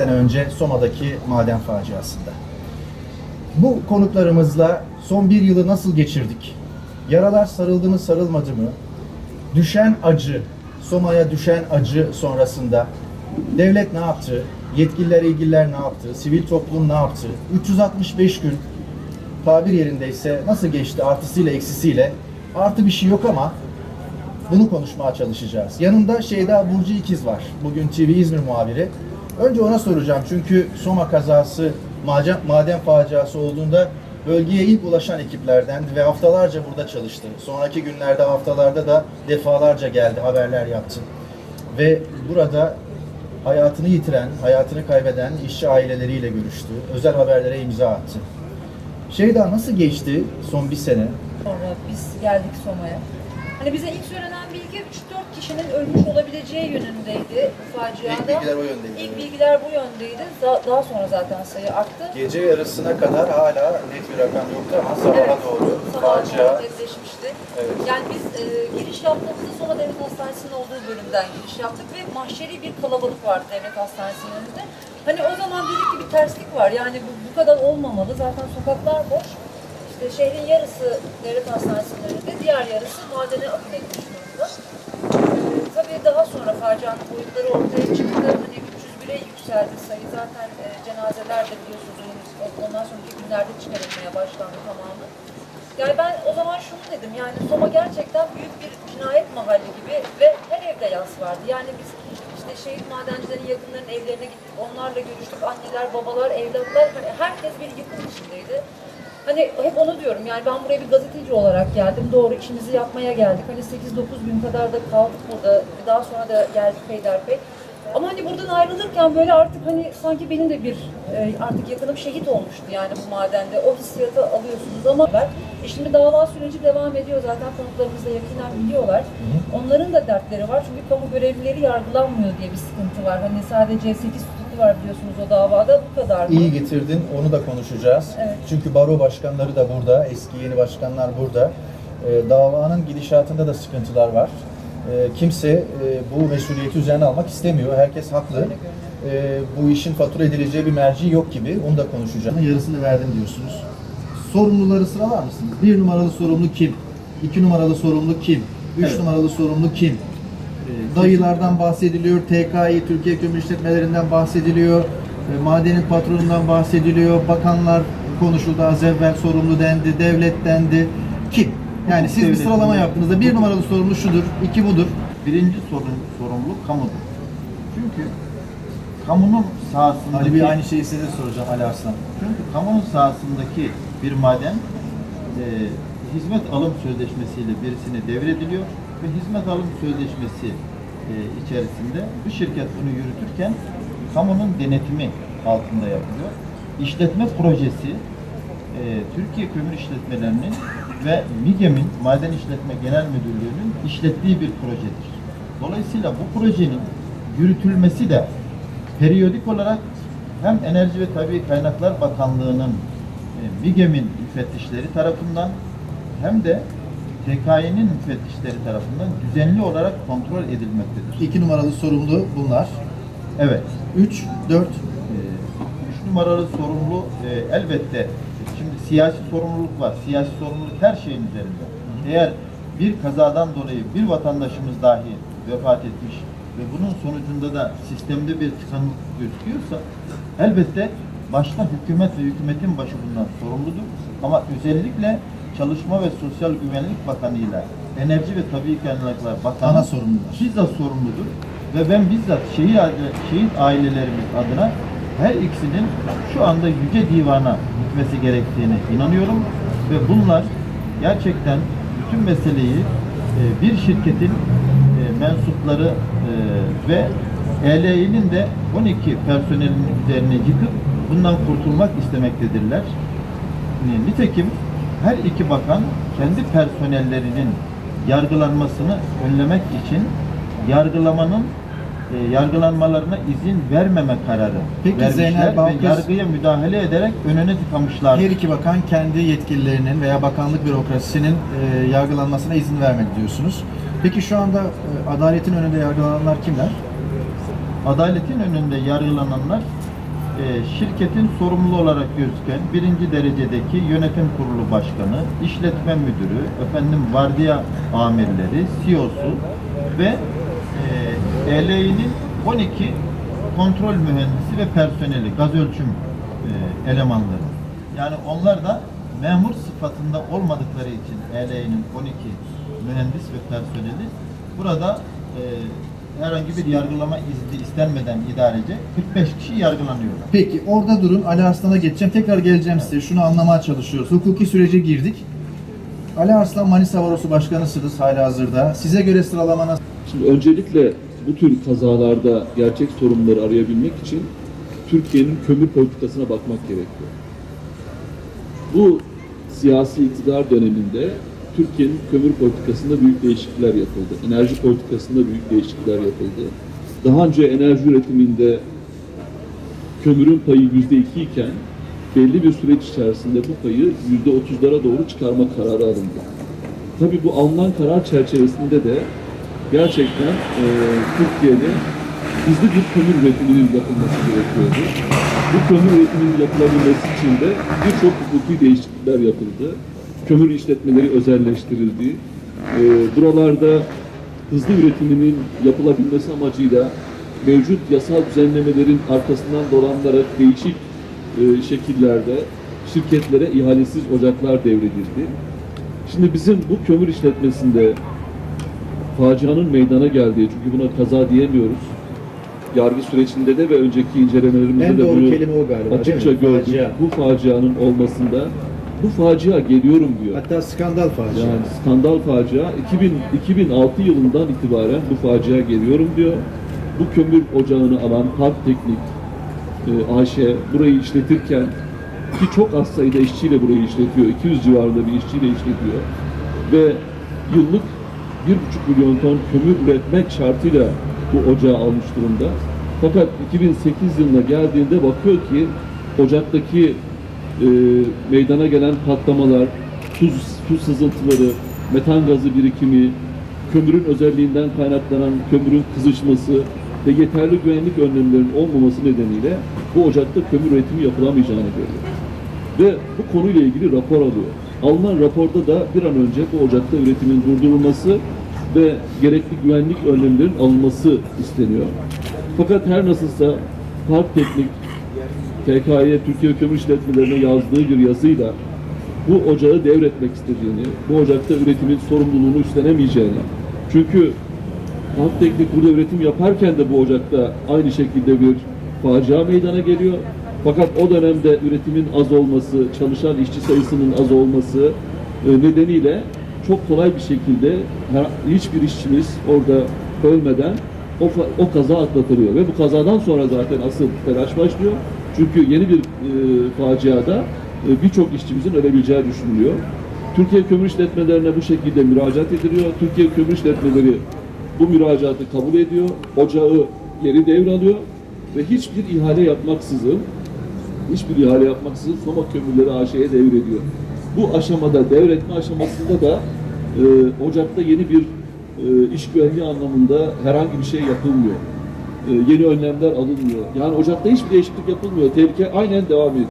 sene önce Soma'daki maden faciasında. Bu konuklarımızla son bir yılı nasıl geçirdik? Yaralar sarıldı mı sarılmadı mı? Düşen acı, Soma'ya düşen acı sonrasında devlet ne yaptı? Yetkililer, ilgililer ne yaptı? Sivil toplum ne yaptı? 365 gün tabir yerindeyse nasıl geçti artısıyla eksisiyle? Artı bir şey yok ama bunu konuşmaya çalışacağız. Yanımda Şeyda Burcu İkiz var. Bugün TV İzmir muhabiri. Önce ona soracağım çünkü Soma kazası, maden, maden faciası olduğunda bölgeye ilk ulaşan ekiplerden ve haftalarca burada çalıştı. Sonraki günlerde, haftalarda da defalarca geldi, haberler yaptı. Ve burada hayatını yitiren, hayatını kaybeden işçi aileleriyle görüştü. Özel haberlere imza attı. Şeyda nasıl geçti son bir sene? Sonra biz geldik Soma'ya. Hani bize ilk söylenen bilgi 3-4 kişinin ölmüş olabileceği yönündeydi bu faciada. İlk bilgiler o yöndeydi, İlk evet. bilgiler bu yöndeydi. Da- Daha sonra zaten sayı arttı. Gece yarısına kadar hala net bir rakam yoktu ama sabaha doğru sabah facia. netleşmişti. Evet. Yani biz e, giriş yaptığımızda Soma Devlet Hastanesi'nin olduğu bölümden giriş yaptık ve mahşeri bir kalabalık vardı Devlet Hastanesi'nin önünde. Hani o zaman dedik ki bir terslik var. Yani bu, bu kadar olmamalı. Zaten sokaklar boş. İşte şehrin yarısı devlet hastanesinin önünde, diğer yarısı madene akın etmiş durumda. Ee, tabii daha sonra facianın boyutları ortaya çıktı. Hani 301'e yükseldi sayı. Zaten e, cenazeler de biliyorsunuz ondan sonraki günlerde çıkarılmaya başlandı tamamı. Yani ben o zaman şunu dedim yani Soma gerçekten büyük bir cinayet mahalli gibi ve her evde yas vardı. Yani biz işte şehit madencilerin yakınlarının evlerine gittik, onlarla görüştük. Anneler, babalar, evlatlar hani herkes bir yıkım içindeydi. Hani hep onu diyorum yani ben buraya bir gazeteci olarak geldim. Doğru işimizi yapmaya geldik. Hani 8-9 gün kadar da kaldık burada. Daha sonra da geldik peyderpey. Ama hani buradan ayrılırken böyle artık hani sanki benim de bir e, artık yakınım şehit olmuştu yani bu madende. O hissiyatı alıyorsunuz ama ben e şimdi dava süreci devam ediyor zaten konuklarımız da yakinen biliyorlar. Onların da dertleri var çünkü kamu görevlileri yargılanmıyor diye bir sıkıntı var. Hani sadece 8 tutuklu var biliyorsunuz o davada bu kadar. İyi getirdin, onu da konuşacağız. Evet. Çünkü baro başkanları da burada, eski yeni başkanlar burada. Ee, davanın gidişatında da sıkıntılar var. Ee, kimse e, bu mesuliyeti üzerine almak istemiyor. Herkes haklı. Ee, bu işin fatura edileceği bir merci yok gibi. Onu da konuşacağız. Yarısını verdim diyorsunuz. Sorumluları sıralar mısınız? Bir numaralı sorumlu kim? İki numaralı sorumlu kim? Üç Evet. numaralı sorumlu kim? Ee, Dayılardan bahsediliyor, TKİ, Türkiye Kömür İşletmelerinden bahsediliyor, e, madenin patronundan bahsediliyor, bakanlar konuşuldu az evvel sorumlu dendi, devlet dendi. Kim? Yani siz bir sıralama yaptığınızda bir numaralı sorumlu şudur, iki budur. Birinci sorun, sorumluluk kamudur. Çünkü kamunun sahasındaki Hani bir aynı şeyi size soracağım Ali Arslan. çünkü kamunun sahasındaki bir maden e, hizmet alım sözleşmesiyle birisine devrediliyor ve hizmet alım sözleşmesi e, içerisinde bu şirket bunu yürütürken kamunun denetimi altında yapılıyor. İşletme projesi e, Türkiye Kömür İşletmelerinin ve MİGEM'in Maden İşletme Genel Müdürlüğü'nün işlettiği bir projedir. Dolayısıyla bu projenin yürütülmesi de periyodik olarak hem Enerji ve Tabii Kaynaklar Bakanlığı'nın e, MİGEM'in müfettişleri tarafından hem de TKİ'nin müfettişleri tarafından düzenli olarak kontrol edilmektedir. İki numaralı sorumlu bunlar. Evet. Üç, dört. Ee, Üç numaralı sorumlu e, elbette şimdi siyasi sorumluluk var. Siyasi sorumluluk her şeyin üzerinde. Eğer bir kazadan dolayı bir vatandaşımız dahi vefat etmiş ve bunun sonucunda da sistemde bir tıkanıklık gözüküyorsa elbette başta hükümet ve hükümetin başı bundan sorumludur. Ama özellikle Çalışma ve Sosyal Güvenlik Bakanı ile Enerji ve Tabii Kaynaklar Bakanı Ana sorumlular. bizzat sorumludur. Ve ben bizzat şehit, şehit ailelerimiz adına her ikisinin şu anda Yüce Divan'a gitmesi gerektiğine inanıyorum. Ve bunlar gerçekten bütün meseleyi e, bir şirketin e, mensupları e, ve ELİ'nin de 12 personelinin üzerine yıkıp bundan kurtulmak istemektedirler. Nitekim her iki bakan kendi personellerinin yargılanmasını önlemek için yargılamanın e, yargılanmalarına izin vermeme kararı Peki vermişler Zeynel ve Balkız- yargıya müdahale ederek önüne tıkamışlar. Her iki bakan kendi yetkililerinin veya bakanlık bürokrasisinin e, yargılanmasına izin vermedi diyorsunuz. Peki şu anda e, adaletin önünde yargılananlar kimler? Adaletin önünde yargılananlar şirketin sorumlu olarak gözüken birinci derecedeki yönetim kurulu başkanı, işletme müdürü, efendim vardiya amirleri, CEO'su ve e, ELİ'nin 12 kontrol mühendisi ve personeli, gaz ölçüm e, elemanları. Yani onlar da memur sıfatında olmadıkları için ELİ'nin 12 mühendis ve personeli burada e, herhangi bir yargılama izni istenmeden idarece 45 kişi yargılanıyorlar. Peki orada durun. Ali Arslan'a geçeceğim. Tekrar geleceğim size. Şunu anlamaya çalışıyoruz. Hukuki sürece girdik. Ali Arslan Manisa Barosu Başkanısınız hala hazırda. Size göre sıralama nasıl? Şimdi öncelikle bu tür kazalarda gerçek sorunları arayabilmek için Türkiye'nin kömür politikasına bakmak gerekiyor. Bu siyasi iktidar döneminde Türkiye'nin kömür politikasında büyük değişiklikler yapıldı. Enerji politikasında büyük değişiklikler yapıldı. Daha önce enerji üretiminde kömürün payı yüzde iki iken belli bir süreç içerisinde bu payı yüzde otuzlara doğru çıkarma kararı alındı. Tabii bu alınan karar çerçevesinde de gerçekten e, Türkiye'de hızlı bir kömür üretiminin yapılması gerekiyordu. Bu kömür üretiminin yapılabilmesi için de birçok hukuki değişiklikler yapıldı. Kömür işletmeleri özelleştirildi. E, buralarda hızlı üretiminin yapılabilmesi amacıyla mevcut yasal düzenlemelerin arkasından dolanarak değişik e, şekillerde şirketlere ihalesiz ocaklar devredildi. Şimdi bizim bu kömür işletmesinde facianın meydana geldiği, çünkü buna kaza diyemiyoruz. Yargı sürecinde de ve önceki incelemelerimizde En de bunu kelime o galiba, açıkça gördük. Facia. Bu facianın olmasında bu facia geliyorum diyor. Hatta skandal facia. Yani skandal facia 2000, 2006 yılından itibaren bu facia geliyorum diyor. Bu kömür ocağını alan Park Teknik e, AŞ burayı işletirken ki çok az sayıda işçiyle burayı işletiyor. 200 civarında bir işçiyle işletiyor. Ve yıllık 1,5 milyon ton kömür üretmek şartıyla bu ocağı almış durumda. Fakat 2008 yılına geldiğinde bakıyor ki ocaktaki e, meydana gelen patlamalar, tuz, tuz sızıntıları, metan gazı birikimi, kömürün özelliğinden kaynaklanan kömürün kızışması ve yeterli güvenlik önlemlerinin olmaması nedeniyle bu ocakta kömür üretimi yapılamayacağını görüyor. Ve bu konuyla ilgili rapor alıyor. Alınan raporda da bir an önce bu ocakta üretimin durdurulması ve gerekli güvenlik önlemlerin alınması isteniyor. Fakat her nasılsa Park Teknik TK'ye Türkiye Kömür İşletmelerine yazdığı bir yazıyla bu ocağı devretmek istediğini, bu ocakta üretimin sorumluluğunu üstlenemeyeceğini, çünkü Halk Teknik burada üretim yaparken de bu ocakta aynı şekilde bir facia meydana geliyor. Fakat o dönemde üretimin az olması, çalışan işçi sayısının az olması e, nedeniyle çok kolay bir şekilde hiçbir işçimiz orada ölmeden o, o kaza atlatılıyor. Ve bu kazadan sonra zaten asıl telaş başlıyor. Çünkü yeni bir e, faciada e, birçok işçimizin ölebileceği düşünülüyor. Türkiye Kömür İşletmelerine bu şekilde müracaat ediliyor. Türkiye Kömür İşletmeleri bu müracaatı kabul ediyor. Ocağı geri devralıyor ve hiçbir ihale yapmaksızın hiçbir ihale yapmaksızın Soma Kömürleri AŞ'ye devrediyor. Bu aşamada devretme aşamasında da e, ocakta yeni bir e, iş güvenliği anlamında herhangi bir şey yapılmıyor. E, yeni önlemler alınmıyor. Yani ocakta hiçbir değişiklik yapılmıyor. Tehlike aynen devam ediyor.